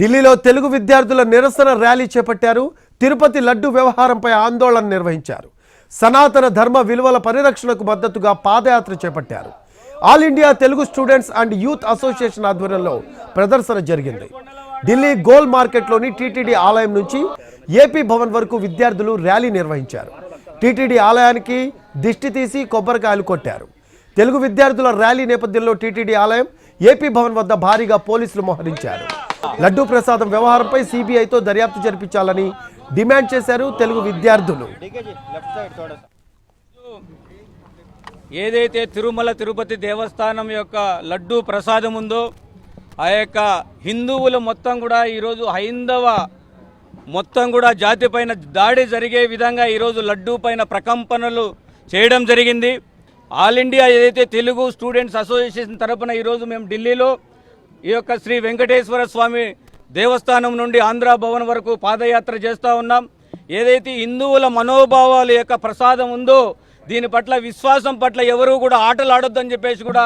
ఢిల్లీలో తెలుగు విద్యార్థుల నిరసన ర్యాలీ చేపట్టారు. తిరుపతి లడ్డు వ్యవహారంపై ఆందోళన నిర్వహించారు. సనాతన ధర్మ విలువల పరిరక్షణకు మద్దతుగా పాదయాత్ర చేపట్టారు. All India Telugu Students and Youth Association ఆధ్వర్యంలో ప్రదర్శన జరిగింది. ఢిల్లీ గోల్ మార్కెట్లోని టీటీడీ ఆలయం నుంచి ఏపీ భవన్ వరకు విద్యార్థులు ర్యాలీ నిర్వహించారు. టీటీడీ ఆలయానికి దిష్టి తీసి కొబ్బరికాయలు కొట్టారు. తెలుగు విద్యార్థుల ర్యాలీ నేపథ్యంలో టీటీడీ ఆలయం ఏపీ భవన్ వద్ద భారీగా పోలీసులు మోహరించారు. లడ్డూ ప్రసాదం వ్యవహారంపై సిబిఐతో దర్యాప్తు జరిపించాలని డిమాండ్ చేశారు తెలుగు విద్యార్థులు. ఏదైతే తిరుమల తిరుపతి దేవస్థానం యొక్క లడ్డూ ప్రసాదం ఉందో ఆ యొక్క హిందువులు మొత్తం కూడా ఈరోజు హైందవ మొత్తం కూడా జాతి పైన దాడి జరిగే విధంగా ఈరోజు లడ్డూ పైన ప్రకంపనలు చేయడం జరిగింది. ఆల్ ఇండియా ఏదైతే తెలుగు స్టూడెంట్స్ అసోసియేషన్ తరపున ఈరోజు మేము ఢిల్లీలో ఈ యొక్క శ్రీ వెంకటేశ్వర స్వామి దేవస్థానం నుండి ఆంధ్ర భవన్ వరకు పాదయాత్ర చేస్తూ ఉన్నాం. ఏదైతే హిందువుల మనోభావాల యొక్క ప్రసాదం ఉందో దీని పట్ల విశ్వాసం పట్ల ఎవరూ కూడా ఆటలు ఆడొద్దని చెప్పేసి కూడా